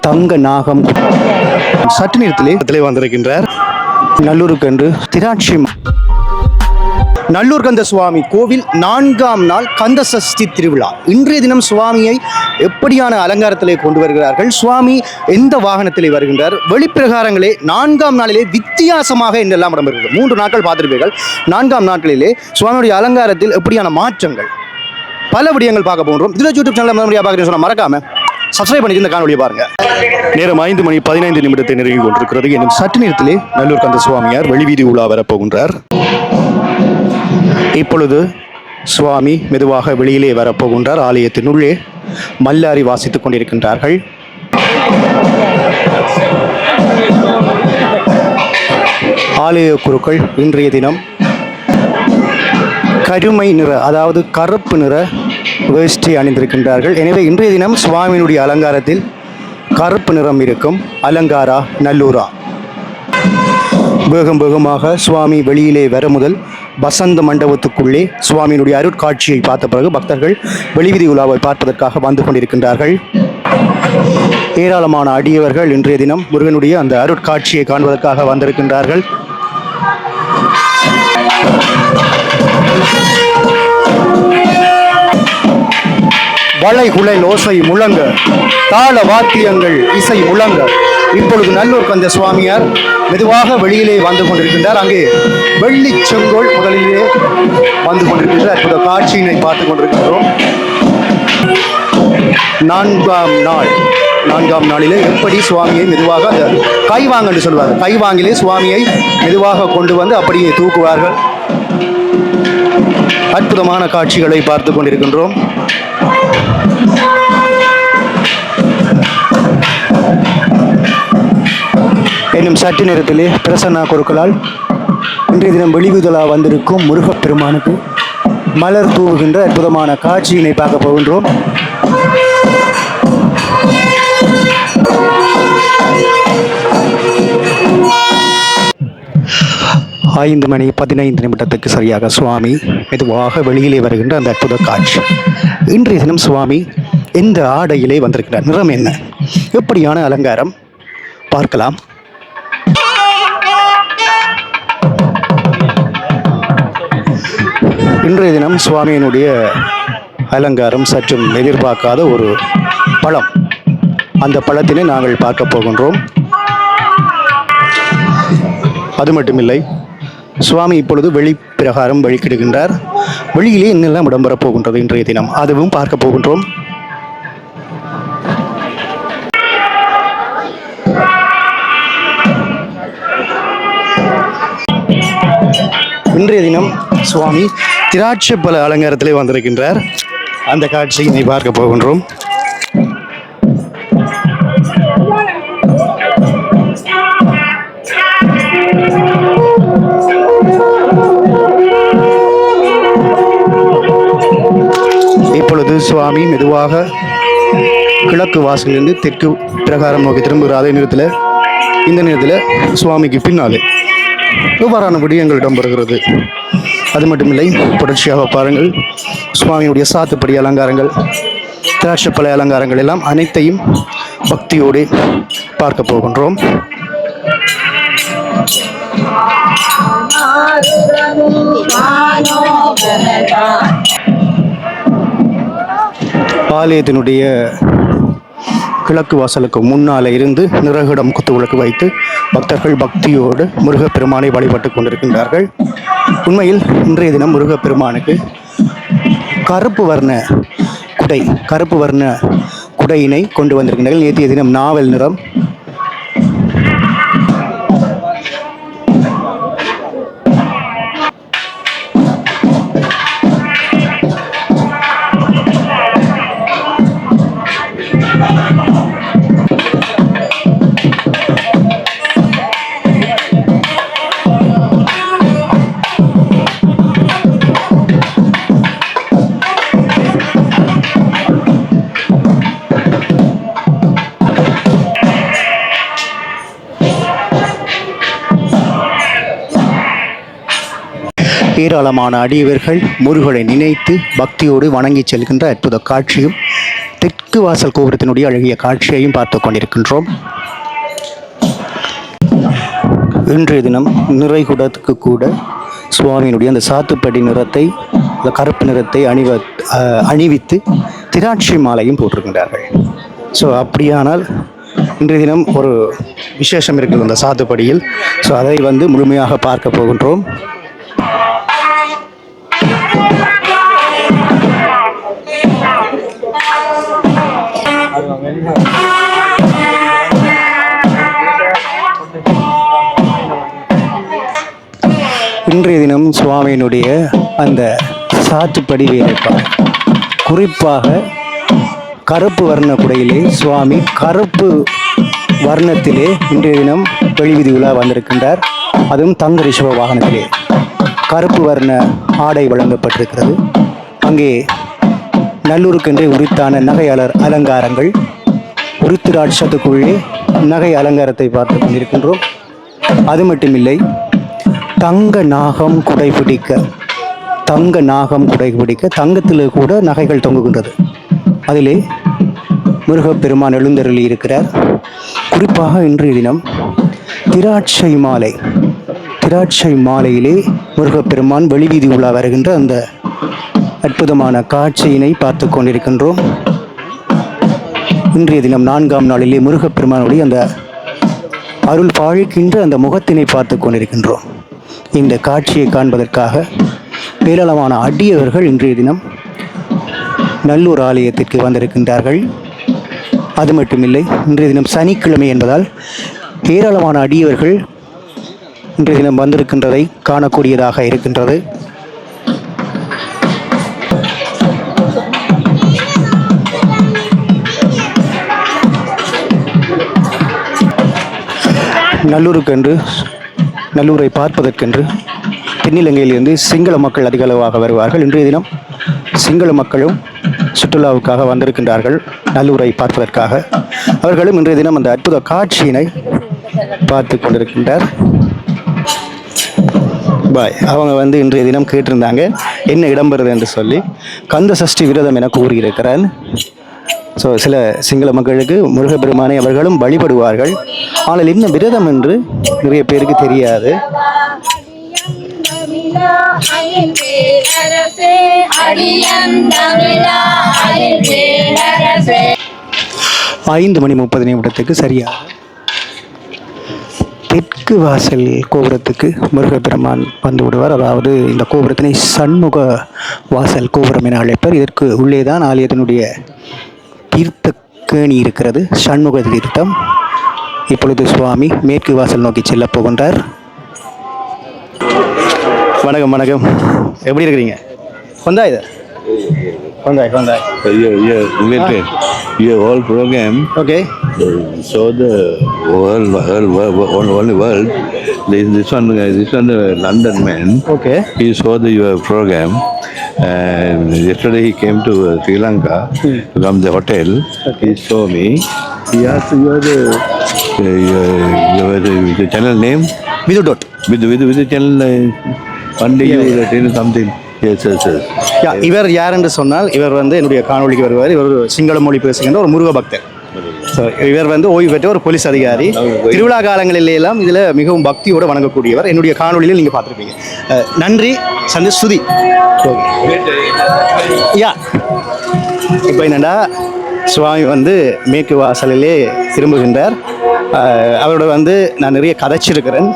தங்க நாகம். சற்று நேரத்திலே இடத்திலே வந்திருக்கின்றார். நல்லூருக்கு என்று திராட்சி நல்லூர் கந்த சுவாமி கோவில் நான்காம் நாள் கந்த சஷ்டி திருவிழா. இன்றைய தினம் சுவாமியை எப்படியான அலங்காரத்திலே கொண்டு வருகிறார்கள்? சுவாமி எந்த வாகனத்திலே வருகின்றார்? வெளிப்பிரகாரங்களே நான்காம் நாளிலே வித்தியாசமாக என்றெல்லாம் இடம்பெறுகிறது மூன்று நாட்கள் பார்த்திருப்பீர்கள். நான்காம் நாட்களிலே சுவாமியுடைய அலங்காரத்தில் எப்படியான மாற்றங்கள்? பல விடயங்கள் பார்க்க போகிறோம் இதில் யூடியூப் சேனல் முதன்முறையாக பார்க்குறேன் சொன்னால் மறக்காம. சப்ஸ்கிரைப் பண்ணி இந்த காணொலியை பாருங்க. நேரம் ஐந்து மணி பதினைந்து நிமிடத்தை நெருங்கி கொண்டிருக்கிறது. இன்னும் சற்று நேரத்திலே நல்லூர் கந்த சுவாமியார் வெளிவீதி உலா வரப்போகின்றார் இப்பொழுது சுவாமி மெதுவாக வெளியிலே வரப்போகின்றார் ஆலயத்தினுள்ளே மல்லாரி வாசித்துக் கொண்டிருக்கின்றார்கள். ஆலய குருக்கள் இன்றைய தினம் கருமை நிற அதாவது கருப்பு நிற வேஷ்டி அணிந்திருக்கின்றார்கள். எனவே இன்றைய தினம் சுவாமியினுடைய அலங்காரத்தில் கருப்பு நிறம் இருக்கும். அலங்காரா? நல்லூரா? வேகம் வேகமாக சுவாமி வெளியிலே வர முதல் வசந்த மண்டபத்துக்குள்ளே சுவாமியினுடைய அருட்காட்சியை பார்த்த பிறகு பக்தர்கள் வெளிவிதி உலாவை பார்ப்பதற்காக வந்து கொண்டிருக்கின்றார்கள். ஏராளமான அடியவர்கள் இன்றைய தினம் முருகனுடைய அந்த அருட்காட்சியை காண்பதற்காக வந்திருக்கின்றார்கள். வளை குழல் ஓசை முழங்க தாள வாத்தியங்கள் இசை முழங்க. இப்பொழுது நல்லூர் கந்த சுவாமியார் மெதுவாக வெளியிலே வந்து கொண்டிருக்கின்றார். அங்கே வெள்ளி செங்கோல் முதலிலே வந்து கொண்டிருக்கின்ற அற்புத காட்சியினை பார்த்து கொண்டிருக்கின்றோம். நான்காம் நாள் நான்காம் நாளிலே எப்படி சுவாமியை மெதுவாக அந்த கைவாங்க என்று சொல்வார் கைவாங்கிலே சுவாமியை மெதுவாக கொண்டு வந்து அப்படியே தூக்குவார்கள். அற்புதமான காட்சிகளை பார்த்து கொண்டிருக்கின்றோம். இன்னும் சற்று நேரத்திலே பிரசன்னா குருக்களால் இன்றைய தினம் வெளிவுதலா வந்திருக்கும் முருகப்பெருமானுக்கு மலர் தூவுகின்ற அற்புதமான காட்சியினை பார்க்க போகின்றோம். ஐந்து மணி பதினைந்து நிமிடத்துக்கு சரியாக சுவாமி மெதுவாக வெளியிலே வருகின்ற அந்த அற்புத காட்சி. இன்றைய தினம் சுவாமி எந்த ஆடையிலே வந்திருக்கிறார்? நிறம் என்ன? எப்படியான அலங்காரம்? பார்க்கலாம். இன்றைய தினம் சுவாமியினுடைய அலங்காரம் சற்றும் எதிர்பார்க்காத ஒரு பழம். அந்த பழத்தினை நாங்கள் பார்க்க போகின்றோம். அது மட்டுமில்லை. சுவாமி இப்பொழுது வெளிப்பிரகாரம் வழிக்கிடுகின்றார் வெளியிலே என்னெல்லாம் இடம்பெறப் போகின்றது இன்றைய தினம்? அதுவும் பார்க்க போகின்றோம். இன்றைய தினம் சுவாமி திராட்சை பல அலங்காரத்திலே வந்திருக்கின்றார். அந்த காட்சியினை பார்க்க போகின்றோம். சுவாமி மெதுவாக கிழக்கு வாசலிலிருந்து தெற்கு பிரகாரம் நோக்கி திரும்புகிற அதே நேரத்தில் இந்த நேரத்தில் சுவாமிக்கு பின்னாலே இவ்வாறான விடயங்கள் இடம்பெறுகிறது அது மட்டுமில்லை தொடர்ச்சியாக பாருங்கள் சுவாமியுடைய சாத்துப்படி அலங்காரங்கள் திராட்சப்பழ அலங்காரங்கள் எல்லாம் அனைத்தையும் பக்தியோடு பார்க்க போகின்றோம் ஆலயத்தினுடைய கிழக்கு வாசலுக்கு முன்னால் இருந்து நிறகுடம் குத்துவிளக்கு வைத்து பக்தர்கள் பக்தியோடு முருகப்பெருமானை வழிபட்டு கொண்டிருக்கின்றார்கள். உண்மையில் இன்றைய தினம் முருகப்பெருமானுக்கு கருப்பு வர்ண குடை கருப்பு வர்ண குடையினை கொண்டு வந்திருக்கின்றார்கள். நேற்றைய தினம் நாவல் நிறம் ஏராளமான அடியவர்கள் முருகனை நினைத்து பக்தியோடு வணங்கி செல்கின்ற அற்புத காட்சியும் தெற்கு வாசல் கோபுரத்தினுடைய அழகிய காட்சியையும் பார்த்து கொண்டிருக்கின்றோம். இன்றைய தினம் நிறைகுடத்துக்கு கூட சுவாமியினுடைய அந்த சாத்துப்படி நிறத்தை அந்த கருப்பு நிறத்தை அணிவ அணிவித்து திராட்சை மாலையும் போட்டிருக்கின்றார்கள். ஸோ அப்படியானால் இன்றைய தினம் ஒரு விசேஷம் இருக்கிறது அந்த சாத்துப்படியில். ஸோ அதை வந்து முழுமையாக பார்க்க போகின்றோம். இன்றைய தினம் சுவாமியினுடைய அந்த சாத்துப்படி வேலைப்பாடு குறிப்பாக கருப்பு வர்ண குடையிலே சுவாமி கருப்பு வர்ணத்திலே இன்றைய தினம் வெளிவிதி உலா வந்திருக்கின்றார். அதுவும் தங்க ரிஷப வாகனத்திலே. கருப்பு வர்ண ஆடை வழங்கப்பட்டிருக்கிறது. அங்கே நல்லூருக்கென்றே உரித்தான நகையாளர் அலங்காரங்கள். உருத்திராட்சத்துக்குள்ளே நகை அலங்காரத்தை பார்த்து கொண்டிருக்கின்றோம். அது மட்டுமில்லை தங்க நாகம் குடைபிடிக்க தங்க நாகம் குடைபிடிக்க தங்கத்தில் கூட நகைகள் தொங்குகின்றது. அதிலே முருகப்பெருமான் எழுந்தருளி இருக்கிறார். குறிப்பாக இன்றைய தினம் திராட்சை மாலை திராட்சை மாலையிலே முருகப்பெருமான் வெளிவீதி உலா வருகின்ற அந்த அற்புதமான காட்சியினை பார்த்து கொண்டிருக்கின்றோம். இன்றைய தினம் நான்காம் நாளிலே முருகப்பெருமானுடைய அந்த அருள் பாழிக்கின்ற அந்த முகத்தினை பார்த்து கொண்டிருக்கின்றோம். இந்த காட்சியை காண்பதற்காக ஏராளமான அடியவர்கள் இன்றைய தினம் நல்லூர் ஆலயத்திற்கு வந்திருக்கின்றார்கள். அது மட்டுமில்லை இன்றைய தினம் சனிக்கிழமை என்பதால் ஏராளமான அடியவர்கள் இன்றைய தினம் வந்திருக்கின்றதை காணக்கூடியதாக இருக்கின்றது. நல்லூருக்கென்று நல்லூரை பார்ப்பதற்கென்று தென்னிலங்கையிலிருந்து சிங்கள மக்கள் அதிக அளவாக வருவார்கள். இன்றைய தினம் சிங்கள மக்களும் சுற்றுலாவுக்காக வந்திருக்கின்றார்கள் நல்லூரை பார்ப்பதற்காக. அவர்களும் இன்றைய தினம் அந்த அற்புத காட்சியினை பார்த்து கொண்டிருக்கின்றார். பாய் அவங்க வந்து இன்றைய தினம் கேட்டிருந்தாங்க என்ன இடம்பெறுது என்று சொல்லி கந்த சஷ்டி விரதம் என கூறியிருக்கிறார். ஸோ சில சிங்கள மக்களுக்கு முருகப்பெருமானை அவர்களும் வழிபடுவார்கள். ஆனால் இன்னும் விரதம் என்று நிறைய பேருக்கு தெரியாது. ஐந்து மணி முப்பது நிமிடத்துக்கு சரியாக தெற்கு வாசல் கோபுரத்துக்கு முருகப்பெருமான் வந்து விடுவார். அதாவது இந்த கோபுரத்தினை சண்முக வாசல் கோபுரம் என அழைப்பர். இதற்கு உள்ளே தான் ஆலயத்தினுடைய தீர்த்த கேணி இருக்கிறது சண்முக தீர்த்தம் இப்பொழுது சுவாமி மேற்கு வாசல் நோக்கி செல்லப் போகின்றார் வணக்கம் வணக்கம் எப்படி இருக்கிறீங்க கொந்தாய் இது கொந்தாய் கொந்தாய் Uh. Your whole program okay uh, show the world, world, world, world only world. This, this one, uh, this one, uh, London man. Okay He saw the your program, and yesterday he came to uh, Sri Lanka to come the hotel. He saw me. He asked you are the, uh, your, your, the, the channel name Vidhu dot with with with the channel. Uh, one day you will tell something. Yes, yes, yes. Yeah இவர் யார் என்று சொன்னால் இவர் வந்து என்னுடைய காணொளிக்கு வருவார் இவர் சிங்கள மொழி பேசுகின்ற ஒரு முருக பக்தர் ஸோ இவர் வந்து ஓய்வு பெற்ற ஒரு போலீஸ் அதிகாரி. திருவிழா காலங்களில் எல்லாம் இதில் மிகவும் பக்தியோடு வணங்கக்கூடியவர் என்னுடைய காணொளியில் நீங்கள் பார்த்துருப்பீங்க. நன்றி சந்தி ஸ்துதி யா. இப்போ என்னடா சுவாமி வந்து மேற்கு வாசலிலே திரும்புகின்றார். அவரோட வந்து நான் நிறைய கதைச்சிருக்கிறேன்.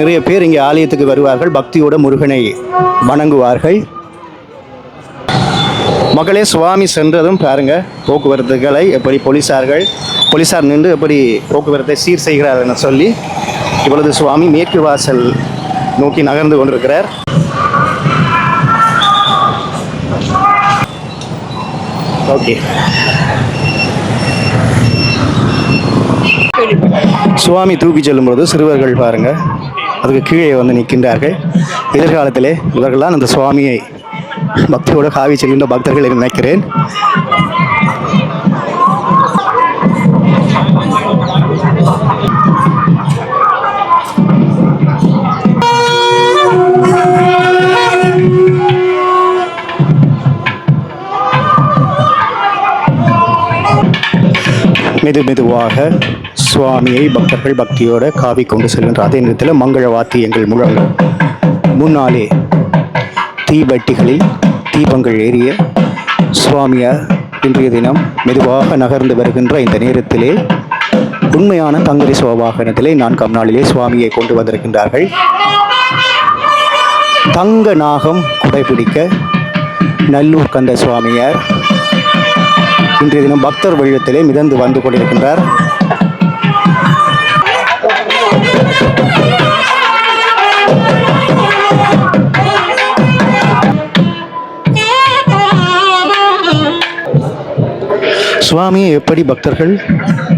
நிறைய பேர் இங்கே ஆலயத்துக்கு வருவார்கள் பக்தியோட முருகனை வணங்குவார்கள். மக்களே சுவாமி சென்றதும் பாருங்க போக்குவரத்துகளை எப்படி போலீசார்கள் போலீசார் நின்று எப்படி போக்குவரத்தை சீர் செய்கிறார் என சொல்லி இவ்வளவு சுவாமி மேற்கு வாசல் நோக்கி நகர்ந்து கொண்டிருக்கிறார். ஓகே. சுவாமி தூக்கி செல்லும்போது சிறுவர்கள் பாருங்க அதுக்கு கீழே வந்து நிற்கின்றார்கள். எதிர்காலத்திலே இவர்கள்தான் அந்த சுவாமியை பக்தியோடு காவி செல்கின்ற பக்தர்கள் என்று நினைக்கிறேன். மெது மெதுவாக சுவாமியை பக்தர்கள் பக்தியோடு காவி கொண்டு செல்கின்ற அதே நேரத்தில் மங்கள வாத்தியங்கள் முழங்கும் முன்னாலே தீபட்டிகளில் தீபங்கள் ஏறிய சுவாமியார் இன்றைய தினம் மெதுவாக நகர்ந்து வருகின்ற இந்த நேரத்திலே உண்மையான தங்கரி சிவவாகனத்திலே நான்காம் நாளிலே சுவாமியை கொண்டு வந்திருக்கின்றார்கள். தங்க நாகம் குடைபிடிக்க நல்லூர் கந்த சுவாமியார் இன்றைய தினம் பக்தர் வழியத்திலே மிதந்து வந்து கொண்டிருக்கின்றார். சுவாமியை எப்படி பக்தர்கள்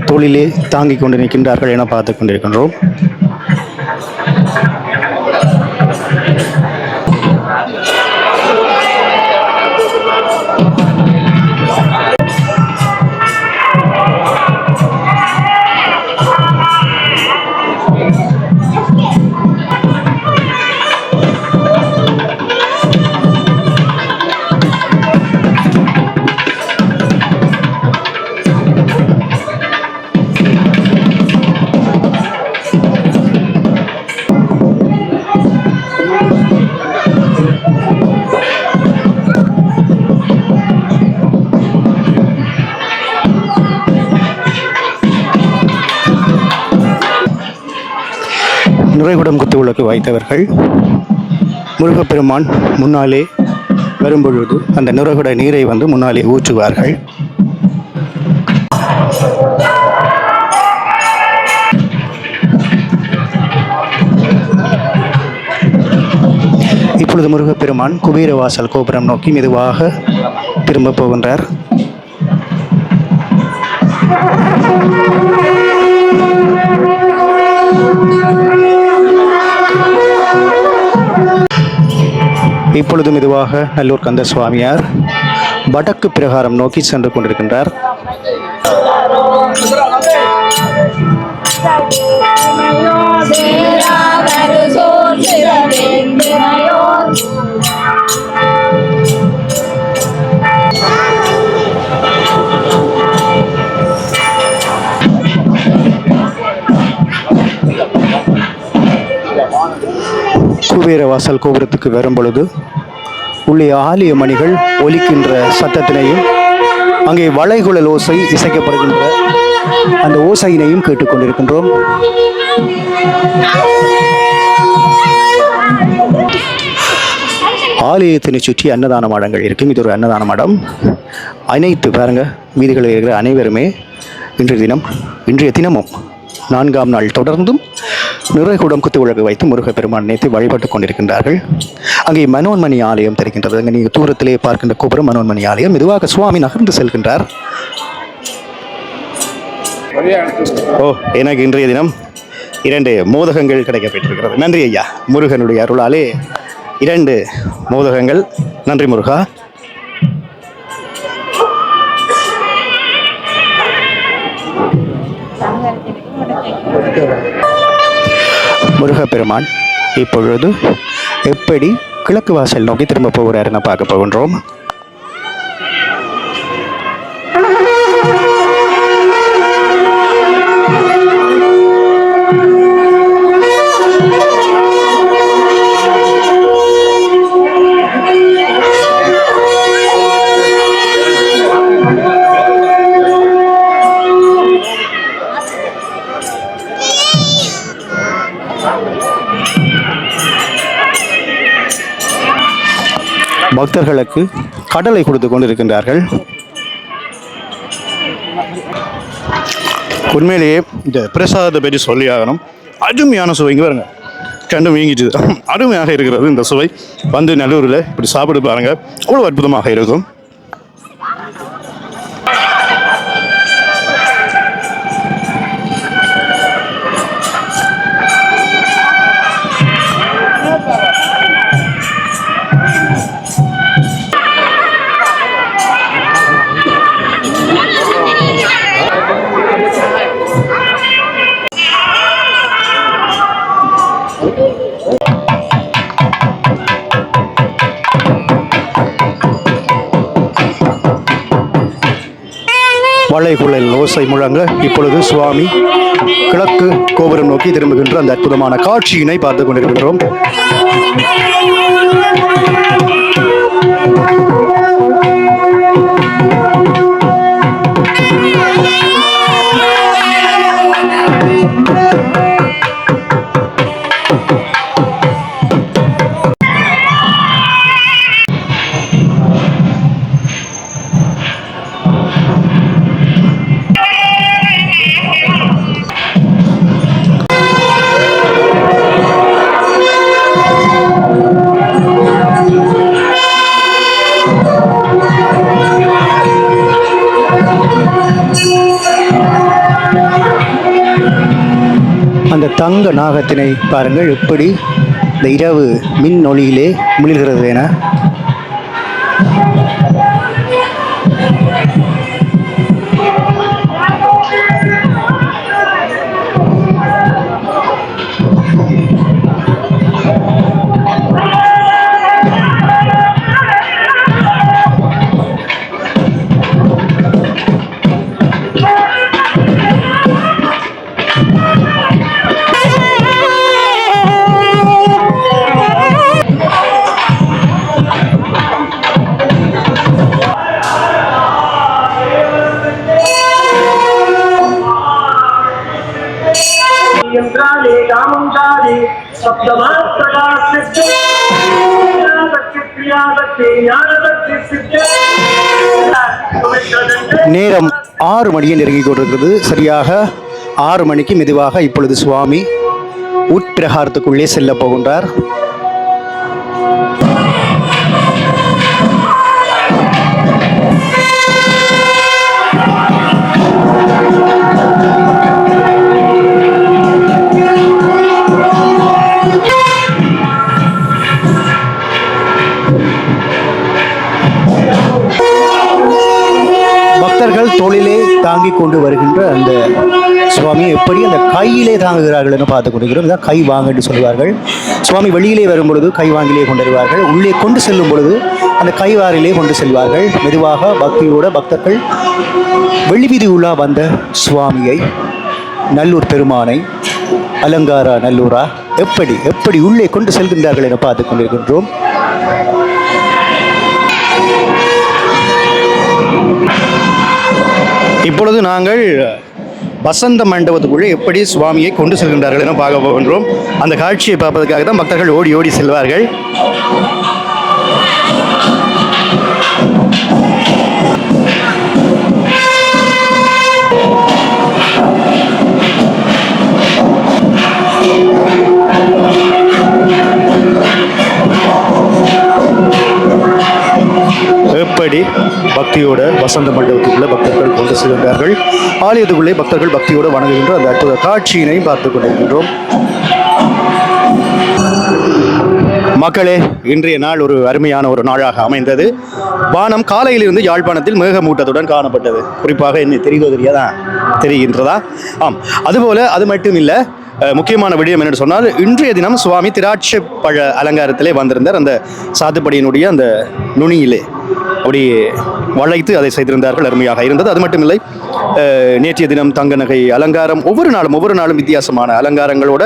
தோளிலே தாங்கிக் கொண்டு நிற்கின்றார்கள் என பார்த்து கொண்டிருக்கின்றோம். நுரைகுடம் குத்து விளக்கு வைத்தவர்கள் முருகப்பெருமான் முன்னாலே வரும்பொழுது அந்த நுரைகுட நீரை வந்து முன்னாலே ஊற்றுவார்கள். இப்பொழுது முருகப்பெருமான் குபீரவாசல் கோபுரம் நோக்கி மெதுவாக திரும்ப போகின்றார். இப்பொழுது மெதுவாக நல்லூர் கந்த சுவாமியார் வடக்கு பிரகாரம் நோக்கி சென்று கொண்டிருக்கின்றார். குபேரவாசல் கோபுரத்துக்கு வரும் பொழுது உள்ளே ஆலய மணிகள் ஒலிக்கின்ற சத்தத்தினையும் அங்கே வளைகுழல் ஓசை இசைக்கப்படுகின்ற அந்த ஓசையினையும் கேட்டுக்கொண்டிருக்கின்றோம். ஆலயத்தினை சுற்றி அன்னதான மடங்கள் இருக்கும். இது ஒரு அன்னதான மடம். அனைத்து பாருங்க வீதிகளில் இருக்கிற அனைவருமே இன்றைய தினம் இன்றைய தினமும் நான்காம் நாள் தொடர்ந்தும் நிறைகுடம் குத்து விளக்கு வைத்து முருகப்பெருமான் நேற்று வழிபட்டு கொண்டிருக்கின்றார்கள். அங்கே மனோன்மணி ஆலயம் தெரிகின்றது. அங்கே நீங்கள் தூரத்திலே பார்க்கின்ற கோபுரம் மனோன்மணி ஆலயம். மெதுவாக சுவாமி நகர்ந்து செல்கின்றார். ஓ எனக்கு இன்றைய தினம் இரண்டு மோதகங்கள் கிடைக்கப்பெற்றிருக்கிறது. நன்றி ஐயா. முருகனுடைய அருளாலே இரண்டு மோதகங்கள். நன்றி முருகா. முருகப்பெருமான் இப்பொழுது எப்படி கிழக்கு வாசல் நோக்கி திரும்ப போகிறாருன்னு பார்க்க போகின்றோம். பக்தர்களுக்கு கடலை கொடுத்து கொண்டிருக்கின்றார்கள். உண்மையிலேயே இந்த பிரசாதத்தை பற்றி சொல்லி ஆகணும். அருமையான சுவை. இங்கே பாருங்க. கண்டு வீங்கிச்சு அருமையாக இருக்கிறது இந்த சுவை. வந்து நல்லூரில் இப்படி சாப்பிட்டு பாருங்கள் அவ்வளோ அற்புதமாக இருக்கும். வளைகுழல் ஓசை முழங்க இப்பொழுது சுவாமி கிழக்கு கோபுரம் நோக்கி திரும்புகின்ற அந்த அற்புதமான காட்சியினை பார்த்து கொண்டிருக்கின்றோம். தங்க நாகத்தினை பாருங்கள் எப்படி இந்த இரவு மின் ஒளியிலே மிளிர்கிறது என. நேரம் ஆறு மணியை நெருங்கி கொண்டிருக்கிறது. சரியாக ஆறு மணிக்கு மெதுவாக இப்பொழுது சுவாமி உட்பிரகாரத்துக்குள்ளே செல்ல போகின்றார். கொண்டு வருகின்ற அந்த சுவாமி எப்படி அந்த கையிலே தாங்குகிறார்கள் என்று பார்த்துக் கொண்டிருக்கிறோம். இதான் கை வாங்க என்று சொல்வார்கள் சுவாமி வெளியிலே வரும் பொழுது கை வாங்கிலே கொண்டு வருவார்கள். உள்ளே கொண்டு செல்லும் பொழுது அந்த கைவாரிலே கொண்டு செல்வார்கள். மெதுவாக பக்தியோட பக்தர்கள் வெள்ளிவீதி உலா வந்த சுவாமியை நல்லூர் பெருமானை அலங்காரா நல்லூரா எப்படி எப்படி உள்ளே கொண்டு செல்கின்றார்கள் என பார்த்துக் கொண்டிருக்கின்றோம். இப்பொழுது நாங்கள் வசந்த மண்டபத்துக்குள்ளே எப்படி சுவாமியை கொண்டு செல்கின்றார்கள் என பார்க்க போகின்றோம். அந்த காட்சியை பார்ப்பதற்காக தான் பக்தர்கள் ஓடி ஓடி செல்வார்கள். பக்தியோட வசந்த மண்டபத்துக்குள்ளே பக்தர்கள் கொண்டு செல்கின்றார்கள் ஆலயத்துக்குள்ளே பக்தர்கள் பக்தியோடு வணங்குகின்ற அந்த அற்புத காட்சியினை பார்த்து கொண்டிருக்கின்றோம். மக்களே இன்றைய நாள் ஒரு அருமையான ஒரு நாளாக அமைந்தது. வானம் காலையிலிருந்து யாழ்ப்பாணத்தில் மேகமூட்டத்துடன் காணப்பட்டது. குறிப்பாக என்ன தெரியுதோ தெரியாதா? தெரிகின்றதா? ஆம். அதுபோல அது மட்டும் இல்லை முக்கியமான விடயம் என்னென்னு சொன்னால் இன்றைய தினம் சுவாமி திராட்சை பழ அலங்காரத்திலே வந்திருந்தார். அந்த சாத்துப்படியினுடைய அந்த நுனியிலே அப்படி வளைத்து அதை செய்திருந்தார்கள். அருமையாக இருந்தது. அது மட்டுமில்லை இல்லை நேற்றைய தினம் தங்க நகை அலங்காரம் ஒவ்வொரு நாளும் ஒவ்வொரு நாளும் வித்தியாசமான அலங்காரங்களோட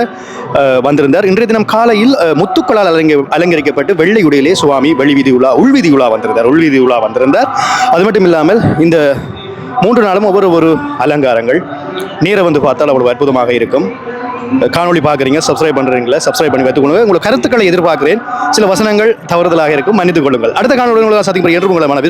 வந்திருந்தார். இன்றைய தினம் காலையில் முத்துக்களால் அலங்க அலங்கரிக்கப்பட்டு வெள்ளை உடையிலே சுவாமி வெளிவீதி உலா உள்வீதி உலா வந்திருந்தார். உள்வீதி உலா வந்திருந்தார். அது மட்டும் இல்லாமல் இந்த மூன்று நாளும் ஒவ்வொரு ஒரு அலங்காரங்கள் நீரை வந்து பார்த்தால் அவ்வளவு அற்புதமாக இருக்கும். காணொளி பார்க்குறீங்க சப்ஸ்கிரைப் பண்ணுறீங்களா சப்ஸ்கிரைப் பண்ணி வைத்துக்கொள்ளுங்க உங்கள் கருத்துக்களை எதிர்பார்க்கிறேன். சில வசனங்கள் தவறுதலாக இருக்கும் மன்னித்துக் கொள்ளுங்கள். அடுத்த காணொலி உங்களை சந்திக்கிறேன். என்று உங்களை மன